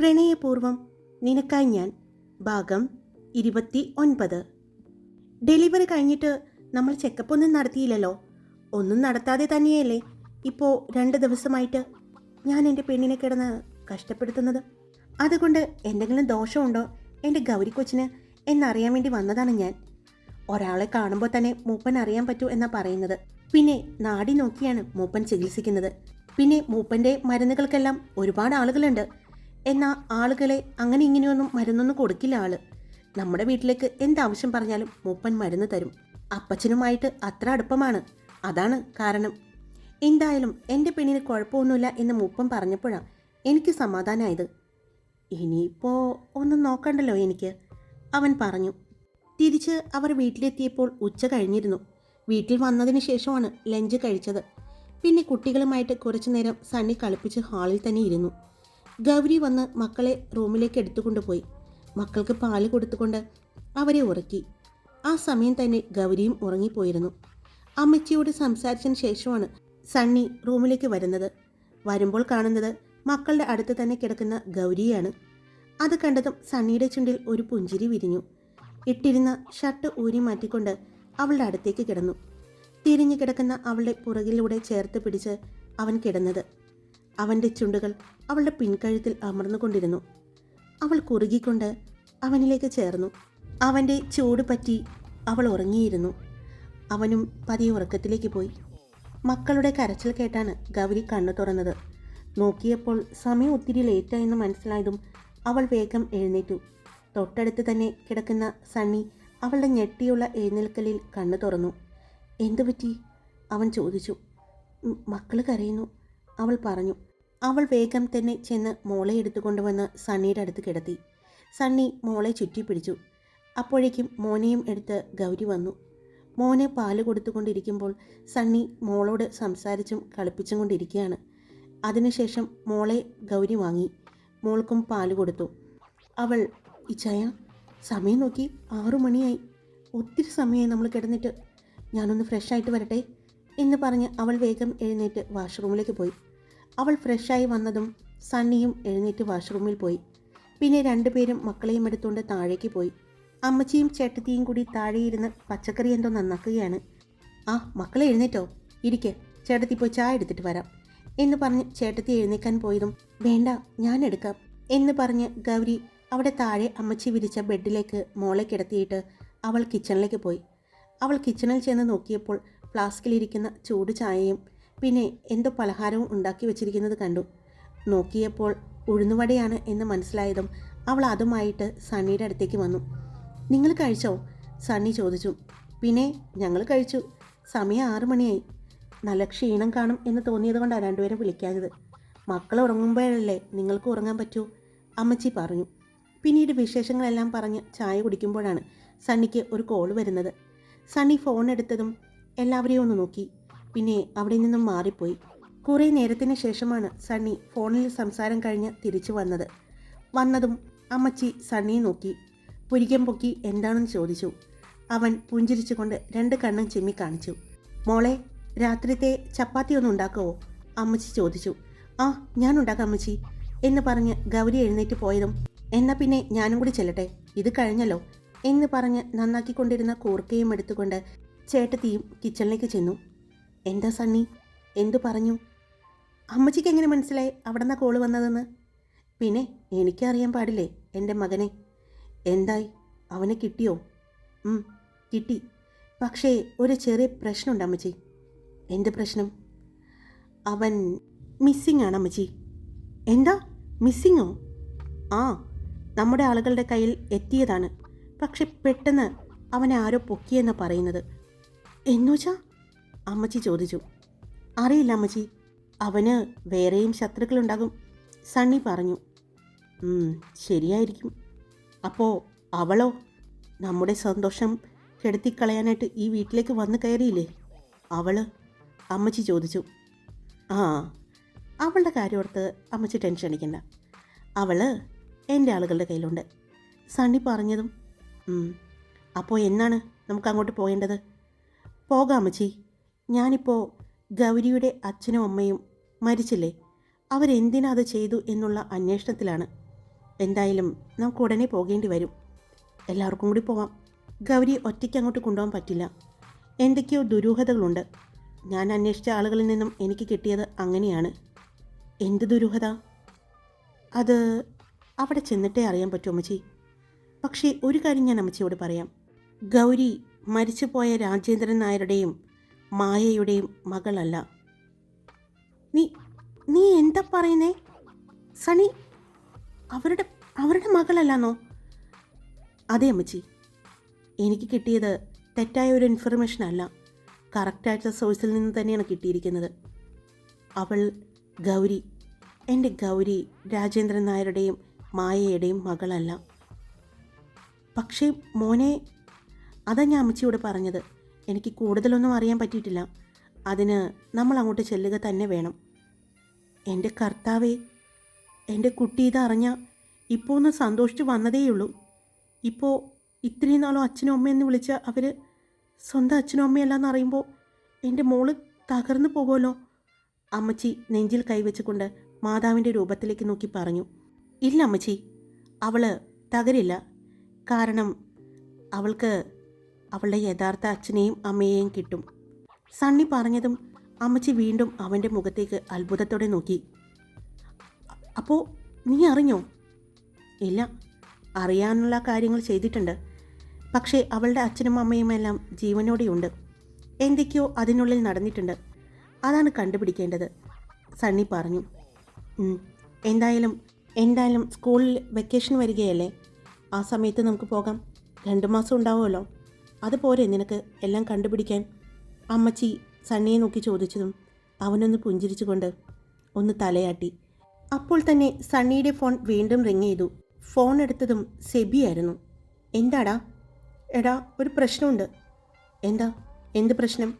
പ്രണയപൂർവം നിനക്കായി ഞാൻ ഭാഗം ഇരുപത്തി ഒൻപത്. ഡെലിവറി കഴിഞ്ഞിട്ട് നമ്മൾ ചെക്കപ്പ് ഒന്നും നടത്തിയില്ലല്ലോ. ഒന്നും നടത്താതെ തന്നെയല്ലേ ഇപ്പോൾ രണ്ട് ദിവസമായിട്ട് ഞാൻ എന്റെ പെണ്ണിനെ കിടന്ന് കഷ്ടപ്പെടുത്തുന്നത്. അതുകൊണ്ട് എന്തെങ്കിലും ദോഷമുണ്ടോ? എന്റെ ഗൗരി കൊച്ചിന് എന്നറിയാൻ വേണ്ടി വന്നതാണ് ഞാൻ. ഒരാളെ കാണുമ്പോൾ തന്നെ മൂപ്പൻ അറിയാൻ പറ്റൂ എന്നാ പറയുന്നത്. പിന്നെ നാടി നോക്കിയാണ് മൂപ്പൻ ചികിത്സിക്കുന്നത്. പിന്നെ മൂപ്പന്റെ മരുന്നുകൾക്കെല്ലാം ഒരുപാട് ആളുകളുണ്ട്. എന്നാൽ ആളുകളെ അങ്ങനെ ഇങ്ങനെയൊന്നും മരുന്നൊന്നും കൊടുക്കില്ല ആൾ. നമ്മുടെ വീട്ടിലേക്ക് എന്താവശ്യം പറഞ്ഞാലും മൂപ്പൻ മരുന്ന് തരും. അപ്പച്ചനുമായിട്ട് അത്ര അടുപ്പമാണ്. അതാണ് കാരണം. എന്തായാലും എന്റെ പെണ്ണിന് കുഴപ്പമൊന്നുമില്ല എന്ന് മൂപ്പൻ പറഞ്ഞപ്പോഴാണ് എനിക്ക് സമാധാനമായത് ഇനിയിപ്പോൾ ഒന്ന് നോക്കണ്ടല്ലോ എനിക്ക്. അവൻ പറഞ്ഞു. തിരിച്ച് അവർ വീട്ടിലെത്തിയപ്പോൾ ഉച്ച കഴിഞ്ഞിരുന്നു. വീട്ടിൽ വന്നതിന് ശേഷമാണ് ലഞ്ച് കഴിച്ചത്. പിന്നെ കുട്ടികളുമായിട്ട് കുറച്ചു നേരം സണ്ണി കളിപ്പിച്ച് ഹാളിൽ തന്നെ ഇരുന്നു. ഗൗരി വന്ന് മക്കളെ റൂമിലേക്ക് എടുത്തുകൊണ്ടുപോയി മക്കൾക്ക് പാൽ കൊടുത്തുകൊണ്ട് അവരെ ഉറക്കി. ആ സമയം തന്നെ ഗൗരിയും ഉറങ്ങിപ്പോയിരുന്നു. അമ്മച്ചിയോട് സംസാരിച്ചതിന് ശേഷമാണ് സണ്ണി റൂമിലേക്ക് വരുന്നത്. വരുമ്പോൾ കാണുന്നത് മക്കളുടെ അടുത്ത് തന്നെ കിടക്കുന്ന ഗൗരിയാണ്. അത് കണ്ടതും സണ്ണിയുടെ ചുണ്ടിൽ ഒരു പുഞ്ചിരി വിരിഞ്ഞു. ഇട്ടിരുന്ന ഷർട്ട് ഊരി മാറ്റിക്കൊണ്ട് അവളുടെ അടുത്തേക്ക് കിടന്നു. തിരിഞ്ഞു കിടക്കുന്ന അവളുടെ പുറകിലൂടെ ചേർത്ത് പിടിച്ച് അവൻ കിടന്നത്. അവന്റെ ചുണ്ടുകൾ അവളുടെ പിൻകഴുത്തിൽ അമർന്നുകൊണ്ടിരുന്നു. അവൾ കുറുകിക്കൊണ്ട് അവനിലേക്ക് ചേർന്നു. അവന്റെ ചൂട് പറ്റി അവൾ ഉറങ്ങിയിരുന്നു. അവനും പതിയെ ഉറക്കത്തിലേക്ക് പോയി. മക്കളുടെ കരച്ചിൽ കേട്ടാണ് ഗൗരി കണ്ണു തുറന്നത്. നോക്കിയപ്പോൾ സമയം ഒത്തിരി ലേറ്റായെന്ന് മനസ്സിലായതും അവൾ വേഗം എഴുന്നേറ്റു. തൊട്ടടുത്ത് തന്നെ കിടക്കുന്ന സണ്ണി അവളുടെ ഞെട്ടിയുള്ള എഴുന്നേൽക്കലിൽ കണ്ണു തുറന്നു. എന്തു പറ്റി അവൻ ചോദിച്ചു. മക്കൾ കരയുന്നു അവൾ പറഞ്ഞു. അവൾ വേഗം തന്നെ ചെന്ന് മോളെ എടുത്തുകൊണ്ടുവന്ന് സണ്ണിയുടെ അടുത്ത് കിടത്തി. സണ്ണി മോളെ ചുറ്റിപ്പിടിച്ചു അപ്പോഴേക്കും മോനെയും എടുത്ത് ഗൗരി വന്നു. മോനെ പാൽ കൊടുത്തുകൊണ്ടിരിക്കുമ്പോൾ സണ്ണി മോളോട് സംസാരിച്ചും കളിപ്പിച്ചും കൊണ്ടിരിക്കുകയാണ്. അതിനുശേഷം മോളെ ഗൗരി വാങ്ങി. മോൾക്കും പാൽ കൊടുത്തു. അവൾ ഇച്ചായ സമയം നോക്കി. ആറു മണിയായി. ഒത്തിരി സമയമായി നമ്മൾ കിടന്നിട്ട്. ഞാനൊന്ന് ഫ്രഷായിട്ട് വരട്ടെ എന്ന് പറഞ്ഞ് അവൾ വേഗം എഴുന്നേറ്റ് വാഷ്റൂമിലേക്ക് പോയി. അവൾ ഫ്രഷായി വന്നതും സണ്ണിയും എഴുന്നേറ്റ് വാഷ്റൂമിൽ പോയി. പിന്നെ രണ്ടുപേരും മക്കളെയും എടുത്തുകൊണ്ട് താഴേക്ക് പോയി. അമ്മച്ചിയും ചേട്ടത്തിയും കൂടി താഴെയിരുന്ന് പച്ചക്കറി എന്തോ നന്നാക്കുകയാണ്. ആ മക്കളെ എഴുന്നേറ്റോ. ഇരിക്കെ ചേട്ടത്തി പോയി ചായ എടുത്തിട്ട് വരാം എന്ന് പറഞ്ഞ് ചേട്ടത്തി എഴുന്നേക്കാൻ പോയതും വേണ്ട ഞാൻ എടുക്കാം എന്ന് പറഞ്ഞ് ഗൗരി അവിടെ താഴെ അമ്മച്ചി വിരിച്ച ബെഡിലേക്ക് മോളെ കിടത്തിയിട്ട് അവൾ കിച്ചണിലേക്ക് പോയി. അവൾ കിച്ചണിൽ ചെന്ന് നോക്കിയപ്പോൾ ഫ്ലാസ്കിലിരിക്കുന്ന ചൂട് ചായയും പിന്നെ എന്തോ പലഹാരവും ഉണ്ടാക്കി വെച്ചിരിക്കുന്നത് കണ്ടു. നോക്കിയപ്പോൾ ഉഴുന്നുവടയാണ് എന്ന് മനസ്സിലായതും അവൾ അതുമായിട്ട് സണ്ണിയുടെ അടുത്തേക്ക് വന്നു. നിങ്ങൾ കഴിച്ചോ? സണ്ണി ചോദിച്ചു. പിന്നെ ഞങ്ങൾ കഴിച്ചു. സമയം ആറു മണിയായി. നല്ല ക്ഷീണം കാണും എന്ന് തോന്നിയത് കൊണ്ടാണ് രണ്ടുപേരും വിളിക്കാഞ്ഞത്. മക്കൾ ഉറങ്ങുമ്പോഴല്ലേ നിങ്ങൾക്ക് ഉറങ്ങാൻ പറ്റൂ? അമ്മച്ചി പറഞ്ഞു. പിന്നീട് വിശേഷങ്ങളെല്ലാം പറഞ്ഞ് ചായ കുടിക്കുമ്പോഴാണ് സണ്ണിക്ക് ഒരു കോൾ വരുന്നത്. സണ്ണി ഫോൺ എടുത്തതും എല്ലാവരെയും ഒന്ന് നോക്കി. പിന്നെ അവിടെ നിന്നും മാറിപ്പോയി. കുറേ നേരത്തിന് ശേഷമാണ് സണ്ണി ഫോണിൽ സംസാരം കഴിഞ്ഞ് തിരിച്ചു വന്നത്. വന്നതും അമ്മച്ചി സണ്ണിയെ നോക്കി. പുരികം പൊക്കി എന്താണെന്ന് ചോദിച്ചു. അവൻ പുഞ്ചിരിച്ചുകൊണ്ട് രണ്ട് കണ്ണും ചിമ്മി കാണിച്ചു. മോളെ രാത്രിത്തെ ചപ്പാത്തി ഒന്ന് ഉണ്ടാക്കുമോ അമ്മച്ചി ചോദിച്ചു. ആ ഞാൻ ഉണ്ടാക്കാം അമ്മച്ചി എന്ന് പറഞ്ഞ് ഗൗരി എഴുന്നേറ്റ് പോയതും എന്നാ പിന്നെ ഞാനും കൂടി ചെല്ലട്ടെ ഇത് കഴിഞ്ഞല്ലോ എന്ന് പറഞ്ഞ് നന്നാക്കിക്കൊണ്ടിരുന്ന കൂർക്കയും എടുത്തുകൊണ്ട് ചേട്ടത്തിയും കിച്ചണിലേക്ക് ചെന്നു. എന്താ സണ്ണി? എന്തു പറഞ്ഞു? അമ്മച്ചിക്ക് എങ്ങനെ മനസ്സിലായി അവിടെ നിന്നാ കോൾ വന്നതെന്ന്? പിന്നെ എനിക്കറിയാൻ പാടില്ലേ എന്റെ മകനെ? എന്തായി? അവനെ കിട്ടിയോ? കിട്ടി. പക്ഷേ ഒരു ചെറിയ പ്രശ്നമുണ്ട് അമ്മച്ചി. എന്ത് പ്രശ്നം? അവൻ മിസ്സിംഗ് ആണ് അമ്മച്ചി. എന്താ? മിസ്സിങ്ങോ ആ നമ്മുടെ ആളുകളുടെ കയ്യിൽ എത്തിയതാണ്. പക്ഷെ പെട്ടെന്ന് അവനെ ആരോ പൊക്കിയെന്നാണ് പറയുന്നത്. എന്നുവെച്ചാ അമ്മച്ചി ചോദിച്ചു. അറിയില്ല അമ്മച്ചി. അവന് വേറെയും ശത്രുക്കളുണ്ടാകും സണ്ണി പറഞ്ഞു. "ഉം, ശരിയായിരിക്കും. അപ്പോൾ അവളോ? നമ്മുടെ സന്തോഷം കെടുത്തിക്കളയാനായിട്ട് ഈ വീട്ടിലേക്ക് വന്ന് കയറിയില്ലേ? അവൾ? അമ്മച്ചി ചോദിച്ചു. ആ അവളുടെ കാര്യമോർത്ത് അമ്മച്ചി ടെൻഷൻ അടിക്കണ്ട. അവൾ എന്റെ ആളുകളുടെ കയ്യിലുണ്ട്. സണ്ണി പറഞ്ഞതും അപ്പോൾ എന്നാണ് നമുക്ക് അങ്ങോട്ട് പോകേണ്ടത്? പോകാം അമ്മച്ചി. ഞാനിപ്പോൾ ഗൗരിയുടെ അച്ഛനും അമ്മയും മരിച്ചില്ലേ? അവരെന്തിനാ അത് ചെയ്തു എന്നുള്ള അന്വേഷണത്തിലാണ്. എന്തായാലും നമുക്ക് ഉടനെ പോകേണ്ടി വരും. എല്ലാവർക്കും കൂടി പോവാം. ഗൗരി ഒറ്റയ്ക്ക് അങ്ങോട്ട് കൊണ്ടുപോകാൻ പറ്റില്ല. എന്തൊക്കെയോ ദുരൂഹതകളുണ്ട്. ഞാൻ അന്വേഷിച്ച ആളുകളിൽ നിന്നും എനിക്ക് കിട്ടിയത് അങ്ങനെയാണ്. എന്ത് ദുരൂഹത? അത് അവിടെ ചെന്നിട്ടേ അറിയാൻ പറ്റും അമ്മച്ചി. പക്ഷേ ഒരു കാര്യം ഞാൻ അമ്മച്ചിയോട് പറയാം. ഗൗരി മരിച്ചുപോയ രാജേന്ദ്രൻ നായരുടെയും മായയുടെയും മകളല്ല. നീ നീ എന്താ പറയുന്നേ? സണി അവരുടെ അവരുടെ മകളല്ലാന്നോ? അതെ അമ്മച്ചി. എനിക്ക് കിട്ടിയത് തെറ്റായ ഒരു ഇൻഫർമേഷൻ അല്ല. കറക്റ്റായിട്ടുള്ള സോഴ്സിൽ നിന്ന് തന്നെയാണ് കിട്ടിയിരിക്കുന്നത്. അവൾ ഗൗരി എന്റെ ഗൗരി രാജേന്ദ്രൻ നായരുടെയും മായയുടെയും മകളല്ല. പക്ഷേ മോനെ അതാ ഞാൻ അമ്മച്ചിയോട് പറഞ്ഞത്. എനിക്ക് കൂടുതലൊന്നും അറിയാൻ പറ്റിയിട്ടില്ല. അതിന് നമ്മൾ അങ്ങോട്ട് ചെല്ലുക തന്നെ വേണം. എന്റെ കർത്താവേ എന്റെ കുട്ടി ഇതറിഞ്ഞ ഇപ്പോൾ ഒന്ന് സന്തോഷിച്ച് വന്നതേയുള്ളൂ. ഇപ്പോൾ ഇത്രയും നാളും അച്ഛനും അമ്മയെന്ന് വിളിച്ച അവർ സ്വന്തം അച്ഛനും അമ്മയല്ലെന്ന് അറിയുമ്പോൾ എന്റെ മോൾ തകർന്നു പോകുമല്ലോ? അമ്മച്ചി നെഞ്ചിൽ കൈവച്ചുകൊണ്ട് മാതാവിന്റെ രൂപത്തിലേക്ക് നോക്കി പറഞ്ഞു. ഇല്ല അമ്മച്ചി അവൾ തകരില്ല. കാരണം അവൾക്ക് അവളുടെ യഥാർത്ഥ അച്ഛനെയും അമ്മയെയും കിട്ടും. സണ്ണി പറഞ്ഞതും അമ്മച്ചി വീണ്ടും അവന്റെ മുഖത്തേക്ക് അത്ഭുതത്തോടെ നോക്കി. അപ്പോൾ നീ അറിഞ്ഞോ? ഇല്ല. അറിയാനുള്ള കാര്യങ്ങൾ ചെയ്തിട്ടുണ്ട്. പക്ഷേ അവളുടെ അച്ഛനും അമ്മയുമെല്ലാം ജീവനോടെയുണ്ട്. എന്തൊക്കെയോ അതിനുള്ളിൽ നടന്നിട്ടുണ്ട്. അതാണ് കണ്ടുപിടിക്കേണ്ടത് സണ്ണി പറഞ്ഞു. "ഉം, എന്തായാലും എന്തായാലും സ്കൂളിൽ വെക്കേഷൻ വരികയല്ലേ? ആ സമയത്ത് നമുക്ക് പോകാം. രണ്ട് മാസം ഉണ്ടാവുമല്ലോ. അതുപോരെ നിനക്ക് എല്ലാം കണ്ടുപിടിക്കാൻ അമ്മച്ചി സണ്ണിയെ നോക്കി ചോദിച്ചതും അവനൊന്ന് പുഞ്ചിരിച്ചുകൊണ്ട് ഒന്ന് തലയാട്ടി. അപ്പോൾ തന്നെ സണ്ണിയുടെ ഫോൺ വീണ്ടും റിങ് ചെയ്തു. ഫോൺ എടുത്തതും സെബിയായിരുന്നു. എന്താടാ? എടാ ഒരു പ്രശ്നമുണ്ട്. എന്താ? എന്ത് പ്രശ്നം?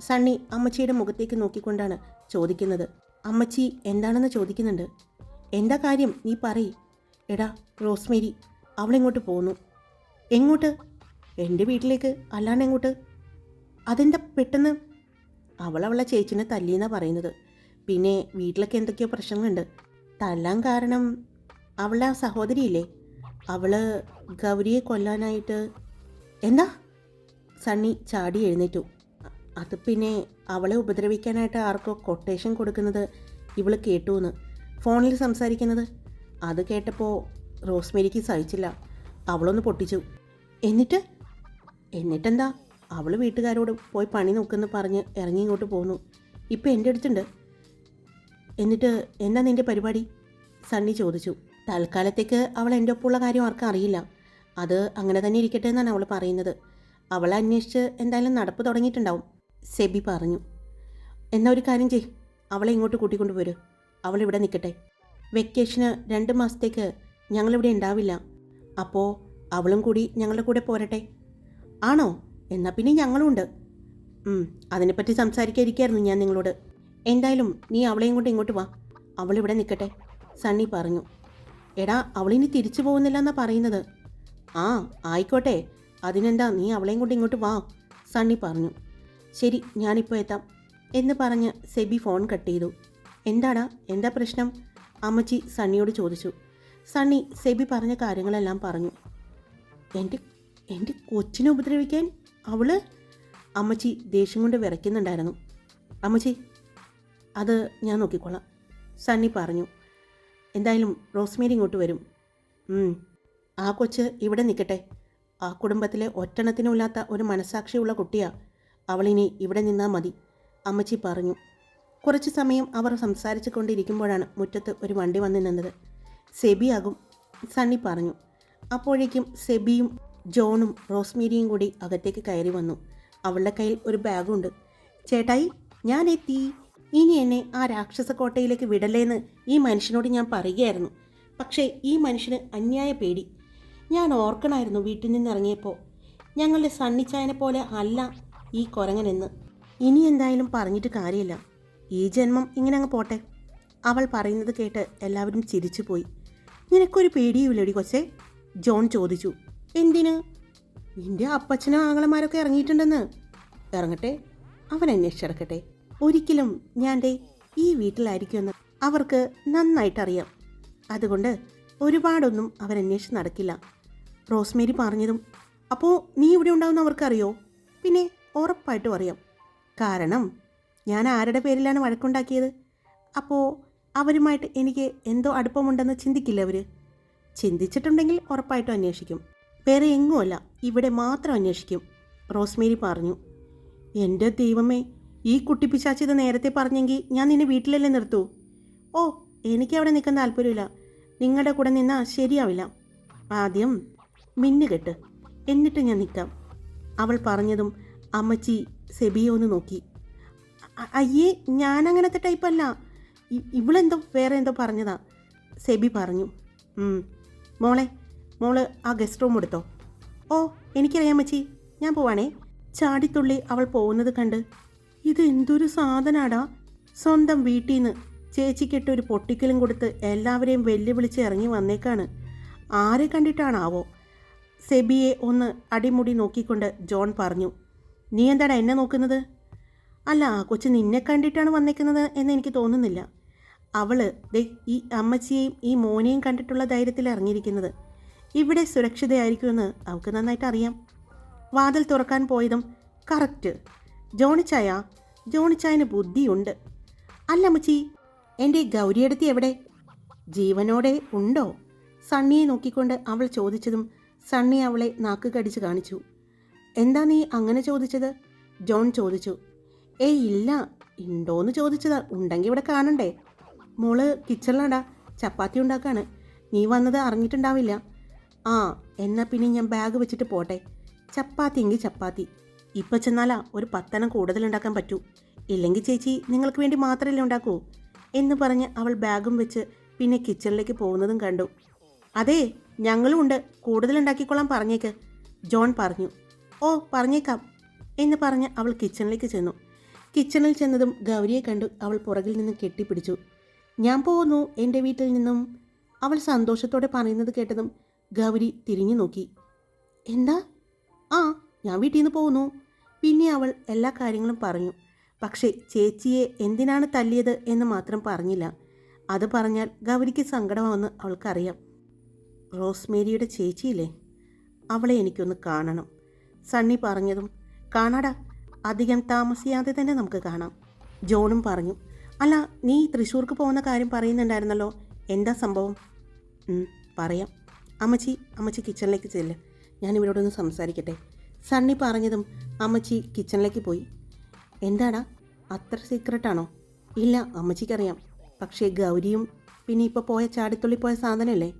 സണ്ണി അമ്മച്ചിയുടെ മുഖത്തേക്ക് നോക്കിക്കൊണ്ടാണ് ചോദിക്കുന്നത്. അമ്മച്ചി എന്താണെന്ന് ചോദിക്കുന്നുണ്ട്. എന്താ കാര്യം? നീ പറയ്. എടാ റോസ്മേരി അവളെങ്ങോട്ട് പോന്നു? എങ്ങോട്ട്? എന്റെ വീട്ടിലേക്ക് അല്ലാണ്ട് എങ്ങോട്ട്? അതെന്താ പെട്ടെന്ന്? അവൾ അവളെ ചേച്ചിനെ തല്ലിയെന്നാണ് പറയുന്നത്. പിന്നെ വീട്ടിലൊക്കെ എന്തൊക്കെയോ പ്രശ്നങ്ങളുണ്ട്. തല്ലാൻ കാരണം അവളെ ആ സഹോദരിയില്ലേ? അവൾ ഗൗരിയെ കൊല്ലാനായിട്ട് എന്താ? സണ്ണി ചാടി എഴുന്നേറ്റു. അത് പിന്നെ അവളെ ഉപദ്രവിക്കാനായിട്ട് ആർക്കോ കൊട്ടേഷൻ കൊടുക്കുന്നത് ഇവൾ കേട്ടു എന്ന് ഫോണിൽ സംസാരിക്കുന്നത്. അത് കേട്ടപ്പോൾ റോസ്മേരിക്ക് സഹിച്ചില്ല. അവളൊന്ന് പൊട്ടിച്ചു. എന്നിട്ട്? എന്നിട്ടെന്താ? അവൾ വീട്ടുകാരോട് പോയി പണി നോക്കുമെന്ന് പറഞ്ഞ് ഇറങ്ങി ഇങ്ങോട്ട് പോന്നു. ഇപ്പം എന്റെ അടുത്തുണ്ട്. എന്നിട്ട് എന്നാ നിന്റെ പരിപാടി? സണ്ണി ചോദിച്ചു. തൽക്കാലത്തേക്ക് അവൾ എന്റെ ഒപ്പമുള്ള കാര്യം ആർക്കും അറിയില്ല. അത് അങ്ങനെ തന്നെ ഇരിക്കട്ടെ എന്നാണ് അവൾ പറയുന്നത്. അവളെ അന്വേഷിച്ച് എന്തായാലും നടപ്പ് തുടങ്ങിയിട്ടുണ്ടാവും സെബി പറഞ്ഞു. എന്നാ ഒരു കാര്യം ചെയ് അവളെ ഇങ്ങോട്ട് കൂട്ടിക്കൊണ്ട് അവൾ ഇവിടെ നിൽക്കട്ടെ വെക്കേഷന് രണ്ട് മാസത്തേക്ക് ഞങ്ങളിവിടെ ഉണ്ടാവില്ല. അപ്പോൾ അവളും കൂടി ഞങ്ങളുടെ കൂടെ പോരട്ടെ. ആണോ? എന്നാൽ പിന്നെ ഞങ്ങളുണ്ട്. അതിനെപ്പറ്റി സംസാരിക്കാതിരിക്കായിരുന്നു ഞാൻ നിങ്ങളോട്. എന്തായാലും നീ അവളെയും കൊണ്ട് ഇങ്ങോട്ട് വാ. അവളിവിടെ നിൽക്കട്ടെ. സണ്ണി പറഞ്ഞു. എടാ അവളിനി തിരിച്ചു പോകുന്നില്ല എന്നാ പറയുന്നത്. ആ ആയിക്കോട്ടെ. അതിനെന്താ നീ അവളെയും കൊണ്ട് ഇങ്ങോട്ട് വാ സണ്ണി പറഞ്ഞു. ശരി ഞാനിപ്പോൾ എത്താം എന്ന് പറഞ്ഞ് സെബി ഫോൺ കട്ട് ചെയ്തു. എന്താടാ എന്താ പ്രശ്നം? അമ്മച്ചി സണ്ണിയോട് ചോദിച്ചു. സണ്ണി സെബി പറഞ്ഞ കാര്യങ്ങളെല്ലാം പറഞ്ഞു. എന്റെ എന്റെ കൊച്ചിനെ ഉപദ്രവിക്കാൻ അവൾ അമ്മച്ചി ദേഷ്യം കൊണ്ട് വിറയ്ക്കുന്നുണ്ടായിരുന്നു. അമ്മച്ചി അത് ഞാൻ നോക്കിക്കൊള്ളാം സണ്ണി പറഞ്ഞു എന്തായാലും റോസ്മേരി ഇങ്ങോട്ട് വരും. ആ കൊച്ച് ഇവിടെ നിൽക്കട്ടെ. ആ കുടുംബത്തിലെ ഒറ്റണത്തിനുമില്ലാത്ത ഒരു മനസാക്ഷിയുള്ള കുട്ടിയാ. അവളിനി ഇവിടെ നിന്നാൽ മതി. അമ്മച്ചി പറഞ്ഞു. കുറച്ച് സമയം അവർ സംസാരിച്ചു കൊണ്ടിരിക്കുമ്പോഴാണ് മുറ്റത്ത് ഒരു വണ്ടി വന്നു നിന്നത്. സെബിയാകും സണ്ണി പറഞ്ഞു. അപ്പോഴേക്കും സെബിയും ജോണും റോസ്മേരിയും കൂടി അകത്തേക്ക് കയറി വന്നു. അവളുടെ കയ്യിൽ ഒരു ബാഗുണ്ട്. ചേട്ടായി ഞാൻ എത്തി. ഇനി എന്നെ ആ രാക്ഷസ കോട്ടയിലേക്ക് വിടലേന്ന് ഈ മനുഷ്യനോട് ഞാൻ പറയുകയായിരുന്നു. പക്ഷേ ഈ മനുഷ്യന് അന്യായ പേടി. ഞാൻ ഓർക്കണമായിരുന്നു വീട്ടിൽ നിന്ന് ഇറങ്ങിയപ്പോൾ ഞങ്ങളുടെ സണ്ണിച്ചായനെ പോലെ അല്ല ഈ കൊരങ്ങനെന്ന്. ഇനി എന്തായാലും പറഞ്ഞിട്ട് കാര്യമില്ല. ഈ ജന്മം ഇങ്ങനെ അങ്ങ് പോട്ടെ. അവൾ പറയുന്നത് കേട്ട് എല്ലാവരും ചിരിച്ചുപോയി. നിനക്കൊരു പേടിയുമില്ലടി കൊച്ചേ ജോൺ ചോദിച്ചു. എന്തിന്? നിന്റെ അപ്പച്ചനും ആങ്ങളമാരൊക്കെ ഇറങ്ങിയിട്ടുണ്ടെന്ന്. ഇറങ്ങട്ടെ അവൻ അന്വേഷിച്ചിറക്കട്ടെ ഒരിക്കലും ഞാൻ ഈ വീട്ടിലായിരിക്കുമെന്ന് അവർക്ക് നന്നായിട്ടറിയാം. അതുകൊണ്ട് ഒരുപാടൊന്നും അവരന്വേഷിച്ച് നടക്കില്ല. റോസ്മേരി പറഞ്ഞതും അപ്പോൾ നീ ഇവിടെ ഉണ്ടാവുന്ന അവർക്കറിയോ? പിന്നെ ഉറപ്പായിട്ടും അറിയാം. കാരണം ഞാൻ ആരുടെ പേരിലാണ് വഴക്കുണ്ടാക്കിയത്? അപ്പോൾ അവരുമായിട്ട് എനിക്ക് എന്തോ അടുപ്പമുണ്ടെന്ന് ചിന്തിക്കില്ല അവർ ചിന്തിച്ചിട്ടുണ്ടെങ്കിൽ ഉറപ്പായിട്ടും അന്വേഷിക്കും. വേറെ എങ്ങുമല്ല ഇവിടെ മാത്രം അന്വേഷിക്കും. റോസ്മേരി പറഞ്ഞു. എന്റെ ദൈവമേ ഈ കുട്ടിപ്പിശാച്ച് ഇത് നേരത്തെ പറഞ്ഞെങ്കിൽ ഞാൻ നിന്നെ വീട്ടിലല്ലേ നിർത്തൂ? ഓ എനിക്ക് അവിടെ നിൽക്കാൻ താല്പര്യമില്ല. നിങ്ങളുടെ കൂടെ നിന്നാൽ ശരിയാവില്ല. ആദ്യം മിന്നു കെട്ട്. എന്നിട്ട് ഞാൻ നിൽക്കാം. അവൾ പറഞ്ഞതും അമ്മച്ചി സെബിയെ ഒന്ന് നോക്കി. അയ്യേ ഞാനങ്ങനത്തെ ടൈപ്പല്ല ഇവളെന്തോ വേറെ എന്തോ പറഞ്ഞതാ. സെബി പറഞ്ഞു. മോളെ മോൾ ആ ഗസ്റ്റ് റൂം എടുത്തോ? ഓ എനിക്കറിയാം മച്ചി ഞാൻ പോവാണേ. ചാടിത്തുള്ളി അവൾ പോകുന്നത് കണ്ട് ഇത് എന്തൊരു സാധനാടാ. സ്വന്തം വീട്ടിൽ നിന്ന് ചേച്ചിക്കിട്ട് ഒരു പൊട്ടിക്കലും കൊടുത്ത് എല്ലാവരെയും വെല്ലുവിളിച്ച് ഇറങ്ങി വന്നേക്കാണ്. ആരെ കണ്ടിട്ടാണാവോ? സെബിയെ ഒന്ന് അടിമുടി നോക്കിക്കൊണ്ട് ജോൺ പറഞ്ഞു നീ എന്താടാ എന്നെ നോക്കുന്നത്? അല്ല കൊച്ചു നിന്നെ കണ്ടിട്ടാണ് വന്നേക്കുന്നത് എന്ന് എനിക്ക് തോന്നുന്നില്ല. അവൾ ഈ അമ്മച്ചിയെയും ഈ മോനെയും കണ്ടിട്ടുള്ള ധൈര്യത്തിൽ ഇറങ്ങിയിരിക്കുന്നത് ഇവിടെ സുരക്ഷിതയായിരിക്കുമെന്ന് അവൾക്ക് നന്നായിട്ട് അറിയാം. വാതിൽ തുറക്കാൻ പോയതും കറക്റ്റ്. ജോണിച്ചായ ജോണിച്ചായന് ബുദ്ധിയുണ്ട്. അല്ല മുച്ചി എന്റെ ഗൗരിയെടുത്തി എവിടെ? ജീവനോടെ ഉണ്ടോ? സണ്ണിയെ നോക്കിക്കൊണ്ട് അവൾ ചോദിച്ചതും സണ്ണി അവളെ നാക്ക് കടിച്ച് കാണിച്ചു. എന്താ നീ അങ്ങനെ ചോദിച്ചത്? ജോൺ ചോദിച്ചു. ഏയ് ഇല്ല ഉണ്ടോയെന്ന് ചോദിച്ചതാ. ഉണ്ടെങ്കിൽ ഇവിടെ കാണണ്ടേ? മോൾ കിച്ചണിലാടാ ചപ്പാത്തി ഉണ്ടാക്കാണ്. നീ വന്നത് അറിഞ്ഞിട്ടുണ്ടാവില്ല. ആ എന്നാ പിന്നെ ഞാൻ ബാഗ് വെച്ചിട്ട് പോട്ടെ. ചപ്പാത്തി എങ്കിൽ ചപ്പാത്തി. ഇപ്പം ചെന്നാലാ ഒരു പത്തനം കൂടുതലുണ്ടാക്കാൻ പറ്റൂ. ഇല്ലെങ്കിൽ ചേച്ചി നിങ്ങൾക്ക് വേണ്ടി മാത്രമല്ലേ ഉണ്ടാക്കൂ. എന്ന് പറഞ്ഞ് അവൾ ബാഗും വെച്ച് പിന്നെ കിച്ചണിലേക്ക് പോകുന്നതും കണ്ടു. അതെ ഞങ്ങളും ഉണ്ട്. കൂടുതലുണ്ടാക്കിക്കൊള്ളാൻ പറഞ്ഞേക്ക്. ജോൺ പറഞ്ഞു. ഓ പറഞ്ഞേക്കാം. എന്ന് പറഞ്ഞ് അവൾ കിച്ചണിലേക്ക് ചെന്നു. കിച്ചണിൽ ചെന്നതും ഗൗരിയെ കണ്ടു അവൾ പുറകിൽ നിന്ന് കെട്ടിപ്പിടിച്ചു. ഞാൻ പോകുന്നു എന്റെ വീട്ടിൽ നിന്നും. അവൾ സന്തോഷത്തോടെ പറയുന്നത് കേട്ടതും ഗൗരി തിരിഞ്ഞു നോക്കി. എന്താ? ആ ഞാൻ വീട്ടിൽ നിന്ന് പോകുന്നു. പിന്നെ അവൾ എല്ലാ കാര്യങ്ങളും പറഞ്ഞു. പക്ഷേ ചേച്ചിയെ എന്തിനാണ് തല്ലിയത് എന്ന് മാത്രം പറഞ്ഞില്ല. അത് പറഞ്ഞാൽ ഗൗരിക്ക് സങ്കടമാവെന്ന് അവൾക്കറിയാം. റോസ്മേരിയുടെ ചേച്ചിയില്ലേ? അവളെ എനിക്കൊന്ന് കാണണം. സണ്ണി പറഞ്ഞതും കാണാടാ അധികം താമസിയാതെ തന്നെ നമുക്ക് കാണാം. ജോണും പറഞ്ഞു അല്ല നീ തൃശ്ശൂർക്ക് പോകുന്ന കാര്യം പറയുന്നുണ്ടായിരുന്നല്ലോ. എന്താ സംഭവം? പറയാം. അമ്മച്ചി അമ്മച്ചി കിച്ചണിലേക്ക് ചെല്ല്. ഞാൻ ഇവരോടൊന്ന് സംസാരിക്കട്ടെ. സണ്ണി പറഞ്ഞതും അമ്മച്ചി കിച്ചണിലേക്ക് പോയി. എന്താടാ? അത്ര സീക്രട്ടാണോ ഇല്ല അമ്മച്ചിക്കറിയാം. പക്ഷേ ഗൗരിയും പിന്നെ ഇപ്പോൾ പോയ ചാടിത്തുള്ളി പോയ സാധനമല്ലേ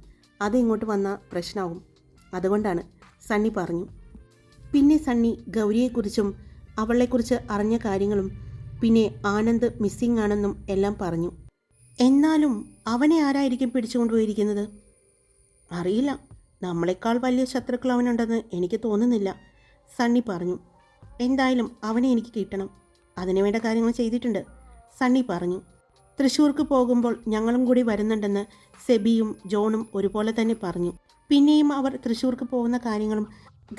അത് ഇങ്ങോട്ട് വന്നാൽ പ്രശ്നമാവും അതുകൊണ്ടാണ് സണ്ണി പറഞ്ഞു. പിന്നെ സണ്ണി ഗൗരിയെക്കുറിച്ചും അവളെക്കുറിച്ച് അറിഞ്ഞ കാര്യങ്ങളും പിന്നെ ആനന്ദ് മിസ്സിംഗ് ആണെന്നും എല്ലാം പറഞ്ഞു. എന്നാലും അവനെ ആരായിരിക്കും പിടിച്ചുകൊണ്ടുപോയിരിക്കുന്നത്? അറിയില്ല. നമ്മളെക്കാൾ വലിയ ശത്രുക്കൾ അവനുണ്ടെന്ന് എനിക്ക് തോന്നുന്നില്ല. സണ്ണി പറഞ്ഞു എന്തായാലും അവനെ എനിക്ക് കിട്ടണം. അതിനു വേണ്ട കാര്യങ്ങൾ ചെയ്തിട്ടുണ്ട്. സണ്ണി പറഞ്ഞു തൃശ്ശൂർക്ക് പോകുമ്പോൾ ഞങ്ങളും കൂടി വരുന്നുണ്ടെന്ന് സെബിയും ജോണും ഒരുപോലെ തന്നെ പറഞ്ഞു. പിന്നെയും അവർ തൃശ്ശൂർക്ക് പോകുന്ന കാര്യങ്ങളും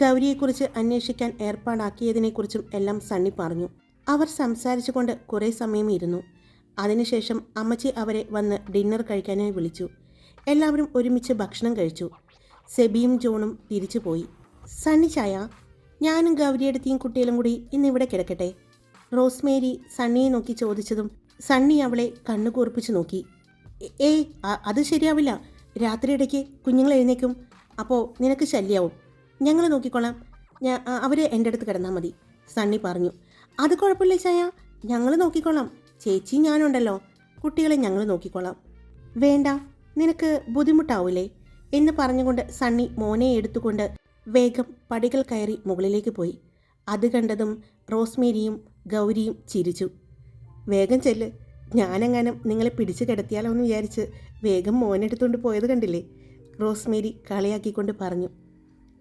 ഗൗരിയെക്കുറിച്ച് അന്വേഷിക്കാൻ ഏർപ്പാടാക്കിയതിനെക്കുറിച്ചും എല്ലാം സണ്ണി പറഞ്ഞു. അവർ സംസാരിച്ചുകൊണ്ട് കുറേ സമയം ഇരുന്നു. അതിനുശേഷം അമ്മച്ചി അവരെ വന്ന് ഡിന്നർ കഴിക്കാനായി വിളിച്ചു. എല്ലാവരും ഒരുമിച്ച് ഭക്ഷണം കഴിച്ചു. സെബിയും ജോണും തിരിച്ചു പോയി. സണ്ണി ചായ ഞാനും ഗൗരിയെടുത്തിയും കുട്ടികളും കൂടി ഇന്നിവിടെ കിടക്കട്ടെ. റോസ്മേരി സണ്ണിയെ നോക്കി ചോദിച്ചതും സണ്ണി അവളെ കണ്ണു കൂർപ്പിച്ച് നോക്കി. ഏയ് അത് ശരിയാവില്ല. രാത്രിയിടയ്ക്ക് കുഞ്ഞുങ്ങൾ എഴുന്നേക്കും. അപ്പോൾ നിനക്ക് ശല്യാവും. ഞങ്ങൾ നോക്കിക്കോളാം ഞാൻ അവർ എന്റെ അടുത്ത് കിടന്നാൽ മതി സണ്ണി പറഞ്ഞു. അത് കുഴപ്പമില്ല ചായ. ഞങ്ങൾ നോക്കിക്കോളാം ചേച്ചി ഞാനുണ്ടല്ലോ. കുട്ടികളെ ഞങ്ങൾ നോക്കിക്കോളാം വേണ്ട. നിനക്ക് ബുദ്ധിമുട്ടാവൂലേ? എന്ന് പറഞ്ഞുകൊണ്ട് സണ്ണി മോനെ എടുത്തുകൊണ്ട് വേഗം പടികൾ കയറി മുകളിലേക്ക് പോയി. അത് കണ്ടതും റോസ്മേരിയും ഗൗരിയും ചിരിച്ചു. വേഗം ചെല്ല്. ഞാനെങ്ങാനും നിങ്ങളെ പിടിച്ചു കിടത്തിയാലോ എന്ന് വിചാരിച്ച് വേഗം മോനെടുത്തുകൊണ്ട് പോയത് കണ്ടില്ലേ? റോസ്മേരി കളിയാക്കിക്കൊണ്ട് പറഞ്ഞു.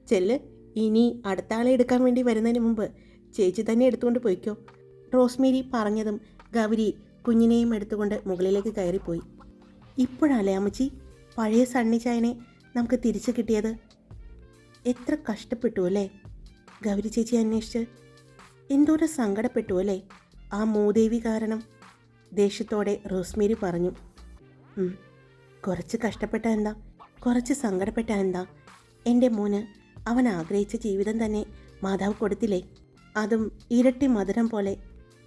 ചെല്ല്. ഇനി അടുത്ത ആളെ എടുക്കാൻ വേണ്ടി വരുന്നതിന് മുമ്പ് ചേച്ചി തന്നെ എടുത്തുകൊണ്ട് പോയിക്കോ. റോസ്മേരി പറഞ്ഞതും ഗൗരി കുഞ്ഞിനെയും എടുത്തുകൊണ്ട് മുകളിലേക്ക് കയറിപ്പോയി. ഇപ്പോഴല്ലേ അമ്മച്ചി പഴയ സണ്ണി ചായനെ നമുക്ക് തിരിച്ചു കിട്ടിയത്? എത്ര കഷ്ടപ്പെട്ടു അല്ലേ? ഗൗരി ചേച്ചി അന്വേഷിച്ച് എന്തോരം സങ്കടപ്പെട്ടു അല്ലേ? ആ മൂദേവി കാരണം ദേഷ്യത്തോടെ റോസ്മേരി പറഞ്ഞു. കുറച്ച് കഷ്ടപ്പെട്ട എന്താ? കുറച്ച് സങ്കടപ്പെട്ട എന്താ? എന്റെ മോന് അവൻ ആഗ്രഹിച്ച ജീവിതം തന്നെ മാതാവ് കൊടുത്തില്ലേ? അതും ഇരട്ടി മധുരം പോലെ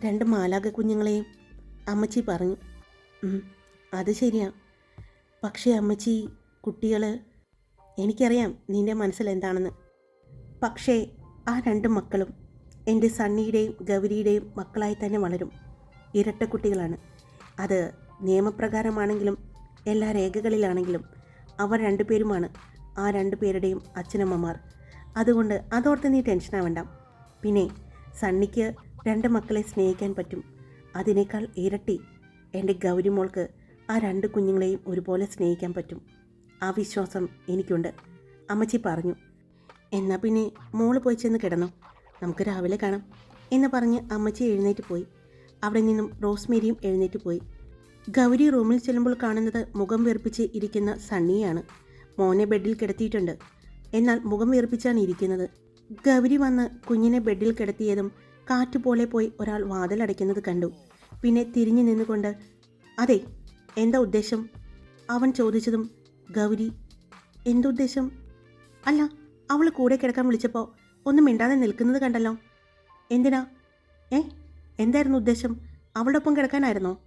രണ്ട് മാലാക കുഞ്ഞുങ്ങളെയും അമ്മച്ചി പറഞ്ഞു. അത് ശരിയാ. പക്ഷേ അമ്മച്ചി കുട്ടികൾ എനിക്കറിയാം നിന്റെ മനസ്സിൽ എന്താണെന്ന്. പക്ഷേ ആ രണ്ട് മക്കളും എന്റെ സണ്ണിയുടെയും ഗൗരിയുടെയും മക്കളായി തന്നെ വളരും. ഇരട്ട കുട്ടികളാണ്. അത് നിയമപ്രകാരമാണെങ്കിലും എല്ലാ രേഖകളിലാണെങ്കിലും അവർ രണ്ടുപേരുമാണ് ആ രണ്ടു പേരുടെയും അച്ഛനമ്മമാർ. അതുകൊണ്ട് അതോർത്ത് നീ ടെൻഷൻ ആവണ്ട. പിന്നെ സണ്ണിക്ക് രണ്ട് മക്കളെ സ്നേഹിക്കാൻ പറ്റും. അതിനേക്കാൾ ഇരട്ടി എന്റെ ഗൗരി മോൾക്ക് ആ രണ്ട് കുഞ്ഞുങ്ങളെയും ഒരുപോലെ സ്നേഹിക്കാൻ പറ്റും. ആ വിശ്വാസം എനിക്കുണ്ട്. അമ്മച്ചി പറഞ്ഞു എന്നാൽ പിന്നെ മോൾ പോയി ചെന്ന് കിടന്നു. നമുക്ക് രാവിലെ കാണാം. എന്ന് പറഞ്ഞ് അമ്മച്ചി എഴുന്നേറ്റ് പോയി. അവിടെ നിന്നും റോസ്മേരിയും എഴുന്നേറ്റ് പോയി. ഗൗരി റൂമിൽ ചെല്ലുമ്പോൾ കാണുന്നത് മുഖം വീർപ്പിച്ച് ഇരിക്കുന്ന സണ്ണിയാണ്. മോനെ ബെഡിൽ കിടത്തിയിട്ടുണ്ട്. എന്നാൽ മുഖം വീർപ്പിച്ചാണ് ഇരിക്കുന്നത്. ഗൗരി വന്ന് കുഞ്ഞിനെ ബെഡിൽ കിടത്തിയതും കാറ്റുപോലെ പോയി ഒരാൾ വാതിലടയ്ക്കുന്നത് കണ്ടു. പിന്നെ തിരിഞ്ഞു നിന്നുകൊണ്ട് അതെ എന്താ ഉദ്ദേശം? അവൻ ചോദിച്ചതും ഗൗരി എന്തുദ്ദേശം അല്ല അവൾ കൂടെ കിടക്കാൻ വിളിച്ചപ്പോൾ ഒന്നും മിണ്ടാതെ നിൽക്കുന്നത് കണ്ടല്ലോ. എന്തിനാ? ഏ എന്തായിരുന്നു ഉദ്ദേശം? അവളുടെ ഒപ്പം കിടക്കാനായിരുന്നോ?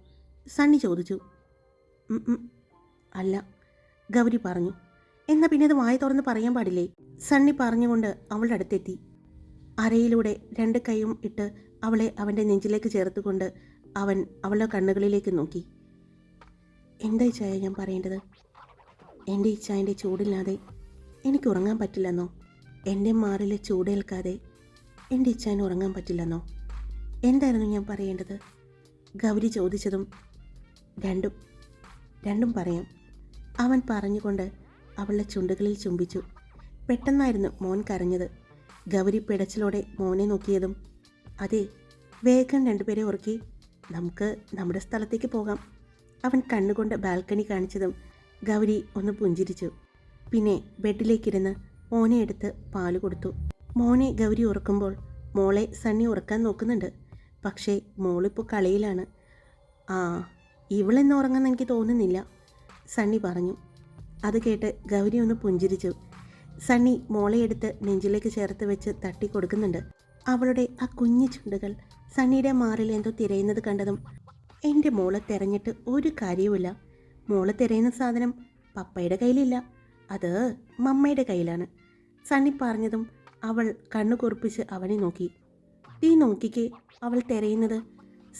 സണ്ണി ചോദിച്ചു. "ഉം, ഉം. അല്ല ഗൗരി പറഞ്ഞു. എന്നാൽ പിന്നെ അത് വായ തുറന്ന് പറയാൻ പാടില്ലേ? സണ്ണി പറഞ്ഞുകൊണ്ട് അവളുടെ അടുത്തെത്തി. അരയിലൂടെ രണ്ട് കൈയും ഇട്ട് അവളെ അവന്റെ നെഞ്ചിലേക്ക് ചേർത്തുകൊണ്ട് അവൻ അവളുടെ കണ്ണുകളിലേക്ക് നോക്കി. എന്താ ചായ ഞാൻ പറയേണ്ടത്? എന്റെ ഇച്ചായന്റെ ചൂടില്ലാതെ എനിക്ക് ഉറങ്ങാൻ പറ്റില്ലെന്നോ? എന്റെ മാറിലെ ചൂടേൽക്കാതെ എന്റെ ഇച്ചായന് ഉറങ്ങാൻ പറ്റില്ലെന്നോ? എന്തായിരുന്നു ഞാൻ പറയേണ്ടത്? ഗൗരി ചോദിച്ചതും രണ്ടും രണ്ടും പറയാം. അവൻ പറഞ്ഞുകൊണ്ട് അവളുടെ ചുണ്ടുകളിൽ ചുംബിച്ചു. പെട്ടെന്നായിരുന്നു മോൻ കരഞ്ഞത്. ഗൗരി പിടച്ചിലോടെ മോനെ നോക്കിയതും അതെ വേഗം രണ്ടുപേരെ ഉറക്കി. നമുക്ക് നമ്മുടെ സ്ഥലത്തേക്ക് പോകാം. അവൻ കണ്ണുകൊണ്ട് ബാൽക്കണി കാണിച്ചതും ഗൗരി ഒന്ന് പുഞ്ചിരിച്ചു. പിന്നെ ബെഡിലേക്കിരുന്ന് മോനെ എടുത്ത് പാൽ കൊടുത്തു. മോനെ ഗൗരി ഉറക്കുമ്പോൾ മോളെ സണ്ണി ഉറക്കാൻ നോക്കുന്നുണ്ട്. പക്ഷേ മോളിപ്പോൾ കളിയിലാണ്. ആ ഇവളെന്ന് ഉറങ്ങുന്ന എനിക്ക് തോന്നുന്നില്ല സണ്ണി പറഞ്ഞു. അത് കേട്ട് ഗൗരി ഒന്ന് പുഞ്ചിരിച്ചു. സണ്ണി മോളെ എടുത്ത് നെഞ്ചിലേക്ക് ചേർത്ത് വെച്ച് തട്ടി കൊടുക്കുന്നുണ്ട്. അവളുടെ ആ കുഞ്ഞു ചുണ്ടുകൾ സണ്ണിയുടെ മാറിൽ എന്തോ തിരയുന്നത് കണ്ടതും എന്റെ മോളെ തിരഞ്ഞിട്ട് ഒരു കാര്യവുമില്ല. മോളെ തിരയുന്ന സാധനം പപ്പയുടെ കയ്യിലില്ല. അത് മമ്മയുടെ കയ്യിലാണ്. സണ്ണി പറഞ്ഞതും അവൾ കണ്ണു കുറിപ്പിച്ച് അവനെ നോക്കി. തീ നോക്കിക്ക് അവൾ തിരയുന്നത്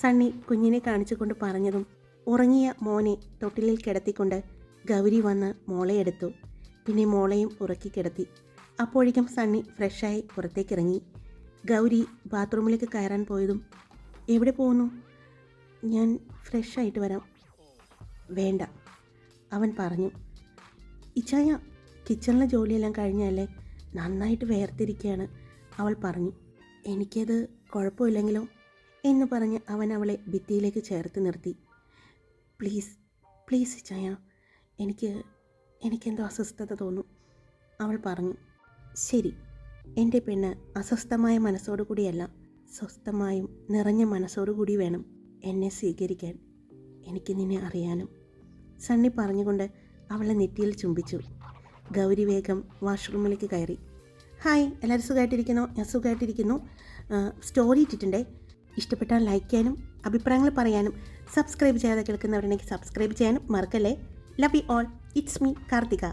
സണ്ണി കുഞ്ഞിനെ കാണിച്ചുകൊണ്ട് പറഞ്ഞതും ഉറങ്ങിയ മോനെ തൊട്ടിലിൽ കിടത്തിക്കൊണ്ട് ഗൗരി വന്ന് മോളെ എടുത്തു. പിന്നെ മോളെയും ഉറക്കി കിടത്തി. അപ്പോഴേക്കും സണ്ണി ഫ്രഷായി പുറത്തേക്കിറങ്ങി. ഗൗരി ബാത്റൂമിലേക്ക് കയറാൻ പോയതും എവിടെ പോകുന്നു? ഞാൻ ഫ്രഷായിട്ട് വരാം. വേണ്ട. അവൻ പറഞ്ഞു ഇച്ചായ കിച്ചണിലെ ജോലിയെല്ലാം കഴിഞ്ഞല്ലേ? നന്നായിട്ട് വേർതിരിക്കുകയാണ് അവൾ പറഞ്ഞു എനിക്കത് കുഴപ്പമില്ലെങ്കിലോ? എന്ന് പറഞ്ഞ് അവൻ അവളെ ഭിത്തിയിലേക്ക് ചേർത്ത് നിർത്തി. പ്ലീസ് പ്ലീസ് ഇച്ചായ എനിക്ക് എനിക്കെന്തോ അസ്വസ്ഥത തോന്നും. അവൾ പറഞ്ഞു ശരി. എന്റെ പെണ്ണ് അസ്വസ്ഥമായ മനസ്സോടുകൂടിയല്ല സ്വസ്ഥമായും നിറഞ്ഞ മനസ്സോടുകൂടി വേണം. എന്നെ സ്വീകരിക്കാൻ എനിക്ക് നിന്നെ അറിയാനും. സണ്ണി പറഞ്ഞുകൊണ്ട് അവളെ നെറ്റിയിൽ ചുംബിച്ചു. ഗൗരി വേഗം വാഷ്റൂമിലേക്ക് കയറി. ഹായ് എല്ലാവരും സുഖമായിട്ടിരിക്കുന്നു? ഞാൻ സുഖമായിട്ടിരിക്കുന്നു. സ്റ്റോറി ഇട്ടിട്ടുണ്ടേ. ഇഷ്ടപ്പെട്ടാൽ ലൈക്ക് ചെയ്യാനും അഭിപ്രായങ്ങൾ പറയാനും സബ്സ്ക്രൈബ് ചെയ്യാതെ കേൾക്കുന്നവരുണ്ടെങ്കിൽ സബ്സ്ക്രൈബ് ചെയ്യാനും മറക്കല്ലേ? Love you all it's me Karthika.